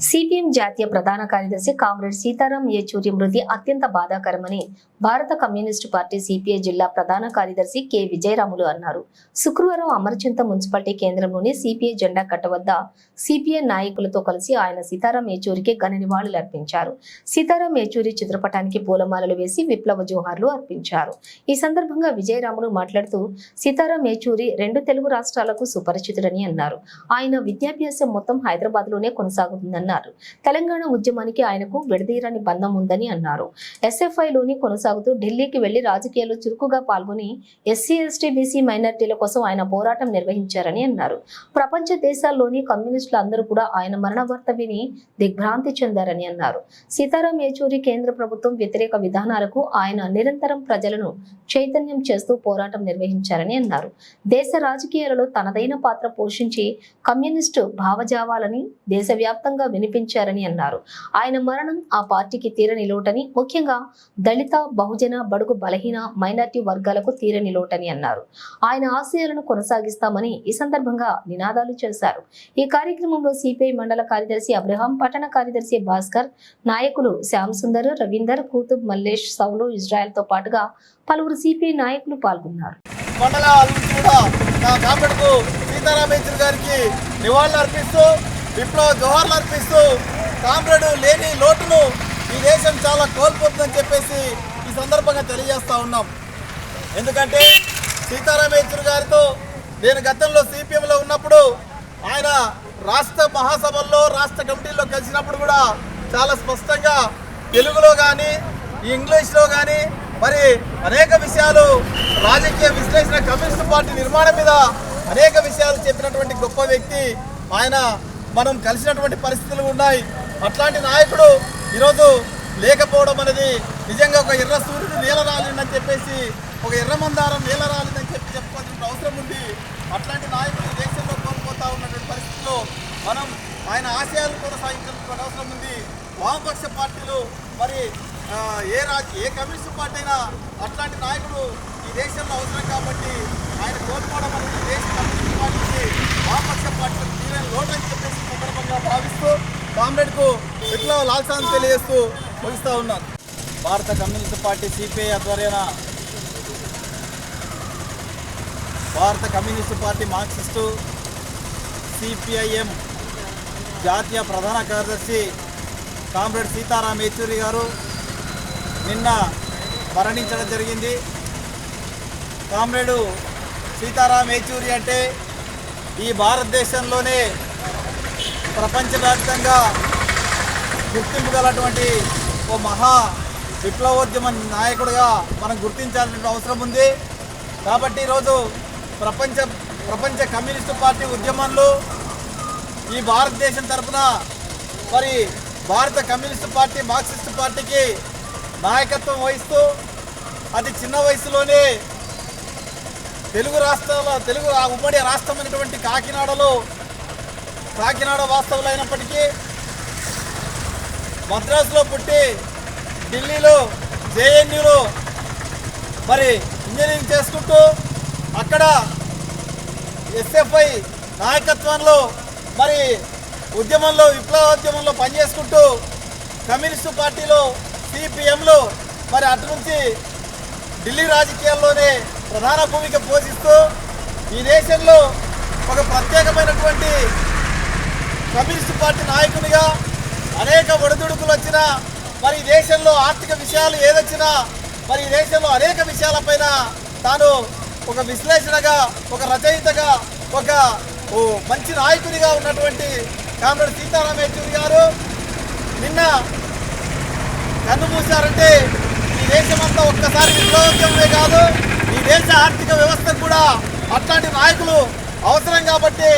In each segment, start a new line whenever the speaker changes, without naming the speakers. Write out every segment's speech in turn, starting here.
CPM జాతీయ ప్రధాన కార్యదర్శి కామ్రేడ్ సీతారాం యేచూరి మృతి అత్యంత బాధాకరమని భారత కమ్యూనిస్టు పార్టీ సిపిఐ జిల్లా ప్రధాన కార్యదర్శి కె. విజయరాములు అన్నారు. శుక్రవారం అమరచింత మున్సిపాలిటీ కేంద్రంలోని సిపిఐ జెండా కట్ట వద్ద సిపిఐ నాయకులతో కలిసి ఆయన సీతారాం యేచూరికి ఘన నివాళులు అర్పించారు. సీతారాం యేచూరి చిత్రపటానికి పూలమాలలు వేసి విప్లవ జోహార్లు అర్పించారు. ఈ సందర్భంగా విజయరాములు మాట్లాడుతూ సీతారాం యేచూరి రెండు తెలుగు రాష్ట్రాలకు సుపరిచితుడని అన్నారు. ఆయన విద్యాభ్యాసం మొత్తం హైదరాబాద్లోనే అన్నారు. తెలంగాణ ఉద్యమానికి ఆయనకు విడదీయరాని బంధం ఉందని అన్నారు. ఎస్ఎఫ్ఐలోని కొనసాగుతూ ఢిల్లీకి వెళ్ళి రాజకీయాల్లో చురుకుగా పాల్గొని ఎస్సీ ఎస్టీ బీసీ మైనార్టీల కోసం ఆయన పోరాటం నిర్వహించారని అన్నారు. ప్రపంచ దేశాల్లోని కమ్యూనిస్టులు అందరూ కూడా ఆయన మరణ వార్త విని దిగ్భ్రాంతి చెందారని అన్నారు. సీతారాం యేచూరి కేంద్ర ప్రభుత్వం వ్యతిరేక విధానాలకు ఆయన నిరంతరం ప్రజలను చైతన్యం చేస్తూ పోరాటం నిర్వహించారని అన్నారు. దేశ రాజకీయాలలో తనదైన పాత్ర పోషించి కమ్యూనిస్టు భావజావాలని దేశవ్యాప్తంగా వినిపించారని అన్నారు. ఆయన మరణం ఆ పార్టీకి తీరని లోటని ముఖ్యంగా దళిత బహుజన బడుగు బలహీన మైనార్టీ వర్గాలకు తీరని లోటని అన్నారు. ఆయన ఆశయాలను కొనసాగిస్తామని ఈ సందర్భంగా నినాదాలు చేశారు. ఈ కార్యక్రమంలో సిపిఐ మండల కార్యదర్శి అబ్రహాం పట్టణ కార్యదర్శి భాస్కర్ నాయకులు శ్యామ్ సుందర్ రవీందర్ కూతుబ్ మల్లేష్ సౌలు ఇజ్రాయెల్తో పాటుగా పలువురు సిపిఐ నాయకులు పాల్గొన్నారు.
మండల కూడా నా కామెడకు సీతారామేశ్వరి గారికి నివాళులు అర్పిస్తూ విప్లవ జోహార్లు అర్పిస్తూ కామ్రేడు లేని లోటును ఈ దేశం చాలా కోల్పోతుందని చెప్పేసి ఈ సందర్భంగా తెలియజేస్తూ ఉన్నాం. ఎందుకంటే సీతారామేశ్వరి గారితో నేను గతంలో సిపిఎంలో ఉన్నప్పుడు ఆయన రాష్ట్ర మహాసభల్లో రాష్ట్ర కమిటీల్లో కలిసినప్పుడు కూడా చాలా స్పష్టంగా తెలుగులో కానీ ఇంగ్లీష్లో కానీ మరి అనేక విషయాలు రాజకీయ విశ్లేషణ కమ్యూనిస్ట్ పార్టీ నిర్మాణం మీద అనేక విషయాలు చెప్పినటువంటి గొప్ప వ్యక్తి. ఆయన మనం కలిసినటువంటి పరిస్థితులు ఉన్నాయి. అట్లాంటి నాయకుడు ఈరోజు లేకపోవడం అనేది నిజంగా ఒక ఎర్ర సూర్యుడు నీల రాలిందని చెప్పేసి ఒక ఎర్ర మందారం నేల రాలిందని చెప్పి చెప్పుకోవాల్సిన అవసరం ఉంది. అట్లాంటి నాయకుడు దేశంలో కోల్పోతా ఉన్నటువంటి పరిస్థితుల్లో మనం ఆయన ఆశయాలు కొనసాగించాల్సిన అవసరం ఉంది. వామపక్ష పార్టీలు మరి ఏ రాజ ఏ కమ్యూనిస్ట్ పార్టీ అయినా అట్లాంటి నాయకుడు ఈ దేశంలో అవసరం కాబట్టి ఆయన కోల్పోవడం అనేది దేశ కమ్యూనిస్ట్ పార్టీకి వామపక్ష పార్టీ తీరని లోటని చెప్పేసి సందర్భంగా భావిస్తూ కామ్రేడ్కు విప్లవ లాల్సాన్ని తెలియజేస్తూ ముగిస్తూ ఉన్నాను భారత కమ్యూనిస్ట్ పార్టీ సిపిఐ ఆధ్వర్యాన భారత కమ్యూనిస్ట్ పార్టీ మార్క్సిస్టు సిపిఐఎం జాతీయ ప్రధాన కార్యదర్శి కామ్రేడ్ సీతారాం యేచూరి గారు నిన్న మరణించడం జరిగింది. కామ్రేడు సీతారాం యేచూరి అంటే ఈ భారతదేశంలోనే ప్రపంచవ్యాప్తంగా గుర్తింపు గలటువంటి ఓ మహా విప్లవోద్యమ నాయకుడిగా మనం గుర్తించాల్సిన అవసరం ఉంది. కాబట్టి ఈరోజు ప్రపంచ ప్రపంచ కమ్యూనిస్టు పార్టీ ఉద్యమంలో ఈ భారతదేశం తరఫున మరి భారత కమ్యూనిస్టు పార్టీ మార్క్సిస్టు పార్టీకి నాయకత్వం వహిస్తూ అతి చిన్న వయసులోనే తెలుగు రాష్ట్రాల తెలుగు ఆ ఉమ్మడి రాష్ట్రమైనటువంటి కాకినాడలో కాకినాడ వాస్తవులు అయినప్పటికీ మద్రాసులో పుట్టి ఢిల్లీలో జేఎన్యూలో మరి ఇంజనీరింగ్ చేసుకుంటూ అక్కడ ఎస్ఎఫ్ఐ నాయకత్వంలో మరి ఉద్యమంలో విప్లవోద్యమంలో పనిచేసుకుంటూ కమ్యూనిస్టు పార్టీలో సిపిఎంలు మరి అటు నుంచి ఢిల్లీ రాజకీయాల్లోనే ప్రధాన భూమిక పోషిస్తూ ఈ దేశంలో ఒక ప్రత్యేకమైనటువంటి కమ్యూనిస్ట్ పార్టీ నాయకునిగా అనేక ఒడిదుడుకులు వచ్చినా మరి ఈ దేశంలో ఆర్థిక విషయాలు ఏదొచ్చినా మరి ఈ దేశంలో అనేక విషయాలపైన తాను ఒక విశ్లేషణగా ఒక రచయితగా ఒక మంచి నాయకునిగా ఉన్నటువంటి కామ్రేడ్ సీతారాం గారు నిన్న కన్ను మూశారంటే ఈ దేశమంతా ఒక్కసారి విప్లవోద్యమమే కాదు. ఈ దేశ ఆర్థిక వ్యవస్థ కూడా అట్లాంటి నాయకులు అవసరం కాబట్టి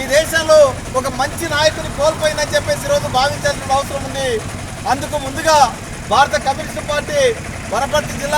ఈ దేశంలో ఒక మంచి నాయకుని కోల్పోయిందని చెప్పేసి ఈరోజు భావించాల్సిన అవసరం ఉంది. అందుకు ముందుగా భారత కమ్యూనిస్ట్ పార్టీ వనపర్తి జిల్లా